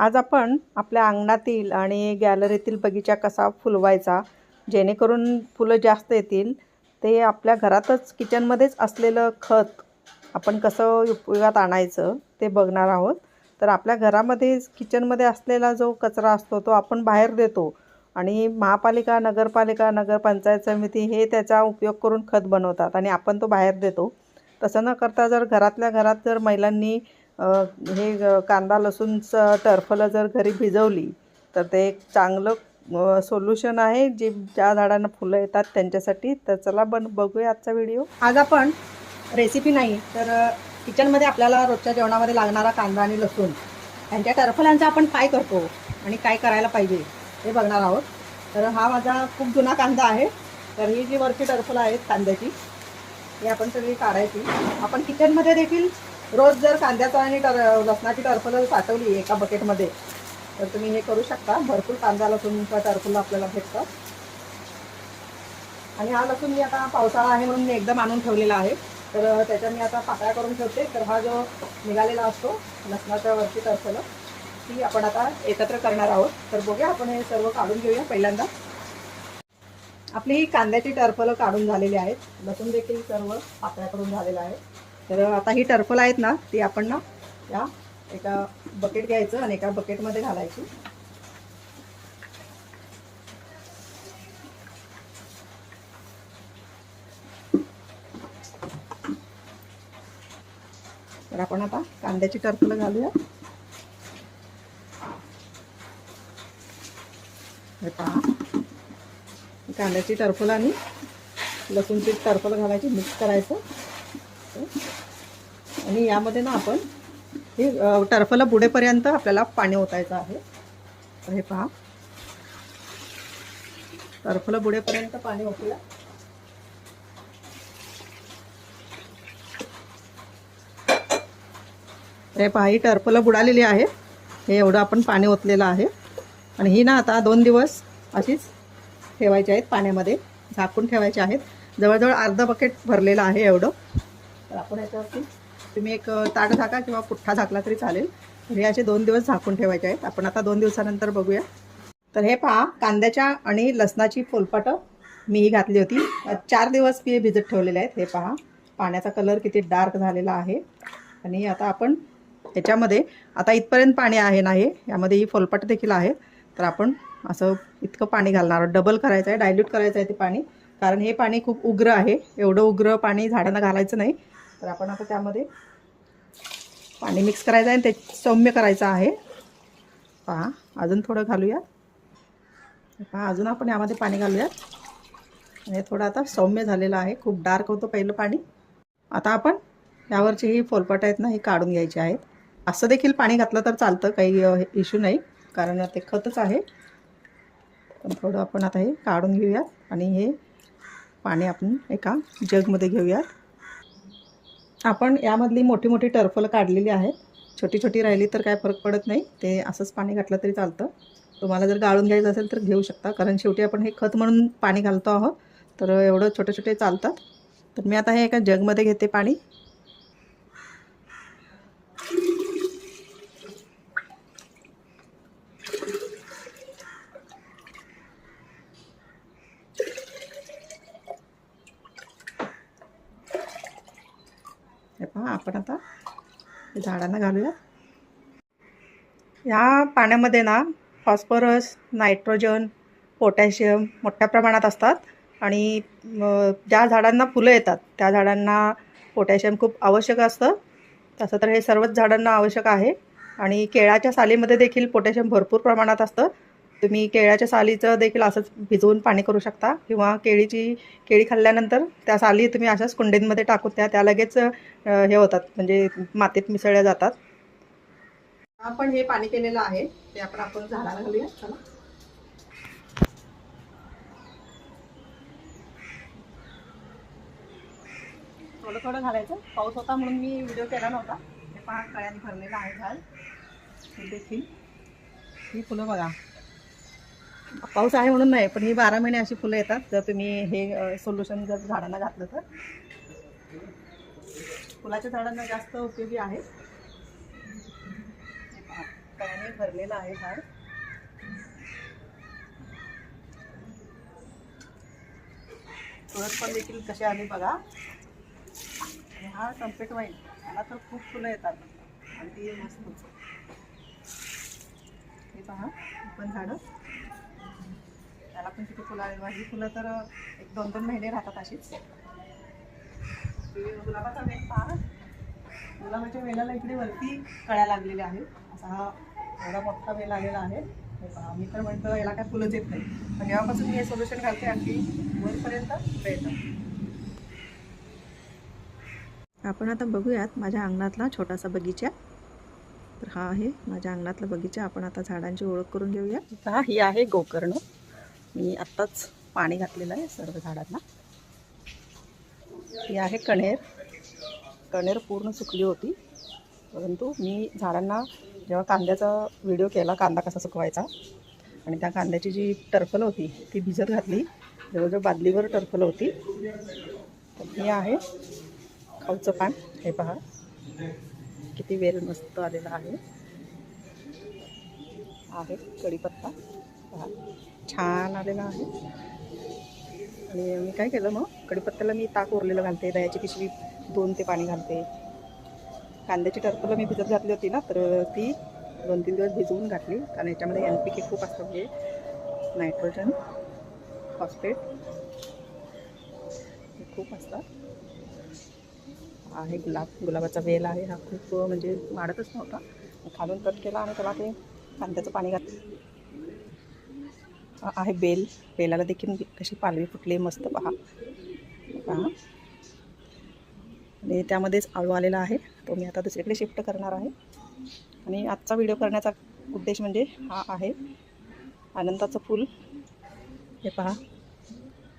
आज आपण आपल्या अंगणातील आणि गॅलरीतील बगीचा कसा फुलवायचा जेणेकरून फुलं जास्त येतील ते आपल्या घरातच किचनमध्येच असलेलं खत आपण कसं उपयोगात आणायचं ते बघणार आहोत. तर आपल्या घरामध्ये किचनमध्ये असलेला जो कचरा असतो तो आपण बाहेर देतो आणि महापालिका नगरपालिका नगरपंचायत समिती हे त्याचा उपयोग करून खत बनवतात आणि आपण तो बाहेर देतो. तसं न करता जर घरातल्या घरात जर महिलांनी हे कांदा लसूणचं टरफलं जर घरी भिजवली तर ते एक चांगलं सोल्युशन आहे. जे ज्या झाडांना फुलं येतात त्यांच्यासाठी. तर चला बन बघूया आजचा व्हिडिओ. आज आपण रेसिपी नाही तर किचनमध्ये आपल्याला रोजच्या जेवणामध्ये लागणारा कांदा आणि लसूण यांच्या टरफल्यांचा आपण काय करतो आणि काय करायला पाहिजे हे बघणार आहोत. तर हा माझा खूप जुना कांदा आहे. तर ही जी वरची टरफलं आहेत कांद्याची ही आपण सगळी काढायची. आपण किचनमध्ये देखील रोज जर कांद्याचा आणि टर लसणाची टरफलं साठवली एका बकेटमध्ये तर तुम्ही हे करू शकता. भरपूर कांदा लसूणचा टरफुल आपल्याला भेटतं. आणि हा लसूण मी आता पावसाळा आहे म्हणून मी एकदम आणून ठेवलेला आहे. तर त्याच्या मी आता पाकळ्या करून ठेवते. तर हा जो निघालेला असतो लसणाच्या वरची टरफलं ती आपण आता एकत्र करणार आहोत. तर बघूया आपण हे सर्व काढून घेऊया पहिल्यांदा. आपली ही कांद्याची टरफलं काढून झालेली आहेत. लसूण देखील सर्व पाकळ्या करून झालेलं आहे. तर आता ही टर्फल आहेत ना ती आपण ना या एका बकेट घ्यायचं आणि एका बकेटमध्ये घालायची. तर आपण आता कांद्याची टरफलं घालूया. हे पहा. कांद्याची टर्फल आणि लसूणची टर्फल घालायची मिक्स करायचं. आणि यामध्ये ना आपण हे टर्फला बुडेपर्यंत आपल्याला पाणी ओतायचं आहे. तर हे पहा. टर्फला बुडेपर्यंत पाणी ओतूया. हे पहा ही टर्फला बुडालेली आहे. हे एवढं आपण पाणी ओतलेलं आहे. आणि ही ना आता दोन दिवस अशीच ठेवायची आहेत पाण्यामध्ये झाकून ठेवायचे आहेत. जवळजवळ अर्धा बकेट भरलेलं आहे एवढं. तर आपण याच्यावरती तुम्ही एक ताट झाका किंवा पुठ्ठा झाकला तरी चालेल. तर हे असे दोन दिवस झाकून ठेवायचे आहेत. आपण आता दोन दिवसानंतर बघूया. तर हे पहा कांद्याच्या आणि लसणाची फोलपाटं मी ही घातली होती. चार दिवस मी हे भिजत ठेवलेले आहेत. हे पहा पाण्याचा कलर किती डार्क झालेला आहे. आणि आता आपण ह्याच्यामध्ये आता इथपर्यंत पाणी आहे ना हे यामध्ये ही फोलपाट देखील आहे तर आपण असं इतकं पाणी घालणार डबल करायचं आहे डायल्यूट करायचं आहे ते पाणी. कारण हे पाणी खूप उग्र आहे. एवढं उग्र पाणी झाडांना घालायचं नाही. तर आपण आता त्यामध्ये पाणी मिक्स करायचं आहे आणि ते सौम्य करायचं आहे. पहा अजून थोडं घालूया. पहा अजून आपण यामध्ये पाणी घालूयात. आणि हे थोडं आता सौम्य झालेलं आहे. खूप डार्क होतं पहिलं पाणी. आता आपण यावरची ही फोलपट आहेत ना ही काढून घ्यायची आहेत. असं देखील पाणी घातलं तर चालतं काही इश्यू नाही. कारण ते खतच आहे. पण थोडं आपण आता हे काढून घेऊयात आणि हे पाणी आपण एका जगमध्ये घेऊयात. आपण यामधली मोठी मोठी टरफलं काढलेली आहेत. छोटी छोटी राहिली तर काय फरक पडत नाही. ते असंच पाणी घातलं तरी चालतं. तुम्हाला जर गाळून घ्यायचं असेल तर घेऊ शकता. कारण शेवटी आपण हे खत म्हणून पाणी घालतो आहोत. तर एवढं छोटे छोटे चालतात. तर मी आता हे एका जगमध्ये घेते पाणी. हा आपण आता झाडांना घालूया. या पाण्यामध्ये ना फॉस्फरस नायट्रोजन पोटॅशियम मोठ्या प्रमाणात असतात आणि ज्या झाडांना फुलं येतात त्या झाडांना पोटॅशियम खूप आवश्यक असतं. तसं तर हे सर्वच झाडांना आवश्यक आहे आणि केळाच्या सालीमध्ये देखील पोटॅशियम भरपूर प्रमाणात असतं. तुम्ही केळ्याच्या सालीचं देखील असंच भिजवून पाणी करू शकता. किंवा केळीची केळी खाल्ल्यानंतर त्या साली तुम्ही अशाच कुंडींमध्ये टाकून त्या त्या लगेच हे होतात. म्हणजे मातीत मिसळल्या जातात. आपण हे पाणी केलेलं आहे. ते आपण आपण झाडाला घालूया. चला. थोडं थोडं घालायचं. पाऊस होता म्हणून मी व्हिडिओ केला नव्हता. हे पहा कळ्याने भरलेलं आहे झाड. देखील. ही फुलं बघा. पाऊस आहे म्हणून नाही पण ही बारा महिने अशी फुलं येतात. जर तुम्ही हे सोल्युशन जर झाडांना घातलं तर. फुलाच्या झाडांना जास्त उपयोगी आहे. भरलेलं आहे झाड. तुळस पण देखील कसे आली बघा. हा संपेट वाईन. मला तर खूप फुलं येतात. आणि ती मस्त. हे पहा पण झाडं. त्याला पण किती फुलं आली ही फुलं तर एक दोन दोन महिने राहतात अशीच. गुलाबाचा वेल पहा. गुलाबाच्या वेलाला इकडे वरती कळ्या लागलेल्या आहेत. असा हा एवढा मोठा वेल आलेला आहे. मी तर म्हणतो याला काय फुलंच येत नाही. पण जेव्हापासून मी हे सोल्युशन घालते अगदी वरपर्यंत फुलं येतात आपण आता बघूयात माझ्या अंगणातला छोटासा बगीचा. तर हा आहे माझ्या अंगणातला बगीचा. आपण आता झाडांची ओळख करून घेऊया. हा ही आहे गोकर्ण. मी आत्ताच पाणी घातलेलं आहे सर्व झाडांना. ही आहे कणेर. कणेर पूर्ण सुकली होती. परंतु मी झाडांना जेव्हा कांद्याचा व्हिडिओ केला कांदा कसा सुकवायचा आणि त्या कांद्याची जी टरफल होती ती भिजत घातली. जवळजवळ बादलीवर टरफल होती. तर ही आहे खाऊचं पान. हे पहा. किती वेल मस्त आलेला आहे. आहे कढीपत्ता. छान आलेला आहे. आणि मी काय केलं मग कढीपत्त्याला मी ताक उरलेलं घालते दह्याची पिशवी दोन ते पाणी घालते. कांद्याची टर्फला मी भिजत घातली होती ना तर ती दोन तीन दिवस भिजवून घातली. कारण याच्यामध्ये एन पी के खूप असतं म्हणजे नायट्रोजन फॉस्फेट खूप असतात आहे गुलाब गुलाबाचा वेल आहे. हा खूप म्हणजे वाढतच नव्हता. खालून कट केला आणि त्याला ते कांद्याचं पाणी घात आहे बेल. बेलाला देखील कशी पालवी फुटली मस्त पहा. पहा. आणि त्यामध्येच आळू आलेला आहे. तो मी आता दुसरीकडे शिफ्ट करणार आहे. आणि आजचा व्हिडिओ करण्याचा उद्देश म्हणजे हा आहे. आनंदाचं फूल. हे पहा.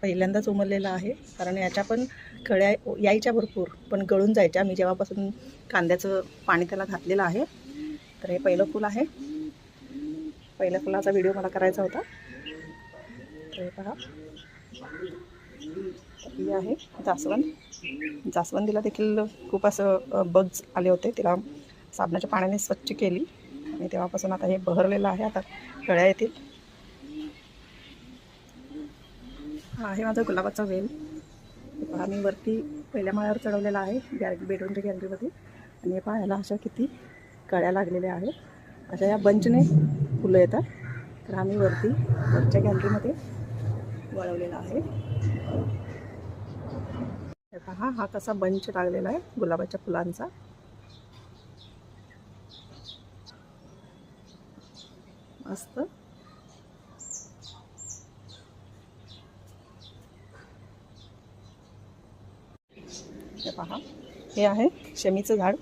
पहिल्यांदाच उमललेलं आहे. कारण याच्या पण कळ्या यायच्या भरपूर पण गळून जायच्या. मी जेव्हापासून कांद्याचं पाणी त्याला घातलेलं आहे तर हे पहिलं फूल आहे. पहिल्या फुलाचा व्हिडिओ मला करायचा होता. तर पहा. ही आहे जास्वंद. जास्वंदीला देखील खूप असं बग्स आले होते. तिला साबणाच्या पाण्याने स्वच्छ केली. आणि तेव्हापासून आता हे बहरलेलं आहे. आता कळ्या येतील. हा आहे माझा गुलाबाचा वेल. पहा मी वरती पहिल्या माळ्यावर चढवलेला आहे गॅलरी बेडरूमच्या गॅलरीमध्ये. आणि हे पाहायला अशा किती कळ्या लागलेल्या आहेत. अशा या बंचने फुलं येतात. तर आम्ही वरती वरच्या गॅलरीमध्ये वळवलेला आहे. हे पहा हा कसा बंच लागलेला आहे गुलाबाच्या फुलांचा. मस्त. पहा. हे आहे शमीचं झाड.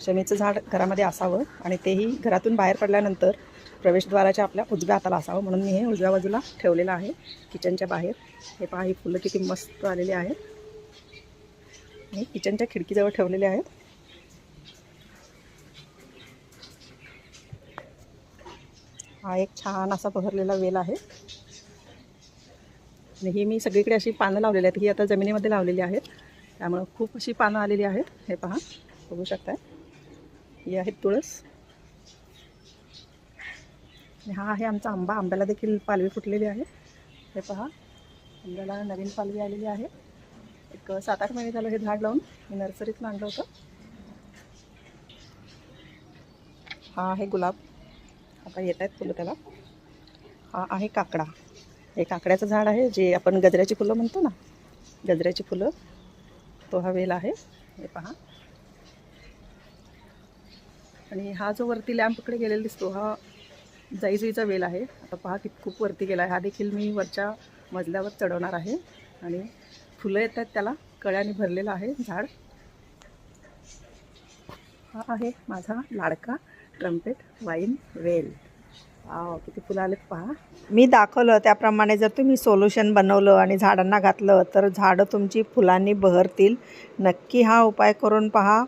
शमीचं झाड घरामध्ये असावं आणि तेही घरातून बाहेर पडल्यानंतर प्रवेशद्वाराच्या आपल्या उजव्या हाताला असावं. म्हणून मी हे उजव्या बाजूला ठेवलेलं आहे किचनच्या बाहेर. हे पहा ही फुलं किती मस्त आलेली आहेत. हे किचनच्या खिडकीजवळ ठेवलेले आहेत. हा एक छान असा बहरलेला वेल आहे. आणि ही मी सगळीकडे अशी पानं लावलेली आहेत. ही आता जमिनीमध्ये लावलेली आहेत. त्यामुळं खूप अशी पानं आलेली आहेत. हे पहा बघू शकताय. ही आहेत तुळस. आणि हा आहे आमचा आंबा. आंब्याला देखील पालवी फुटलेली आहे. हे पहा आंब्याला नवीन पालवी आलेली आहे. एक सात आठ महिने झालं हे झाड लावून. मी नर्सरीतून आणलं होतं. हा आहे गुलाब. आता येत आहेत फुलं त्याला. हा आहे काकडा. हे काकड्याचं झाड आहे जे आपण गजऱ्याची फुलं म्हणतो ना गजऱ्याची फुलं. तो हा वेल आहे. हे पहा. आणि हा जो वरती लॅम्पकडे गेलेला दिसतो हा जाईजुईचा वेल आहे. आता पहा की खूप वरती गेला आहे. हा देखील मी वरच्या मजल्यावर चढवणार आहे. आणि फुलं येत आहेत त्याला. कळ्याने भरलेलं आहे झाड. हा आहे माझा लाडका ट्रम्पेट वाईन वेल किती फुलं आलेत पहा. मी दाखवलं त्याप्रमाणे जर तुम्ही सोल्युशन बनवलं आणि झाडांना घातलं तर झाडं तुमची फुलांनी बहरतील. नक्की हा उपाय करून पहा.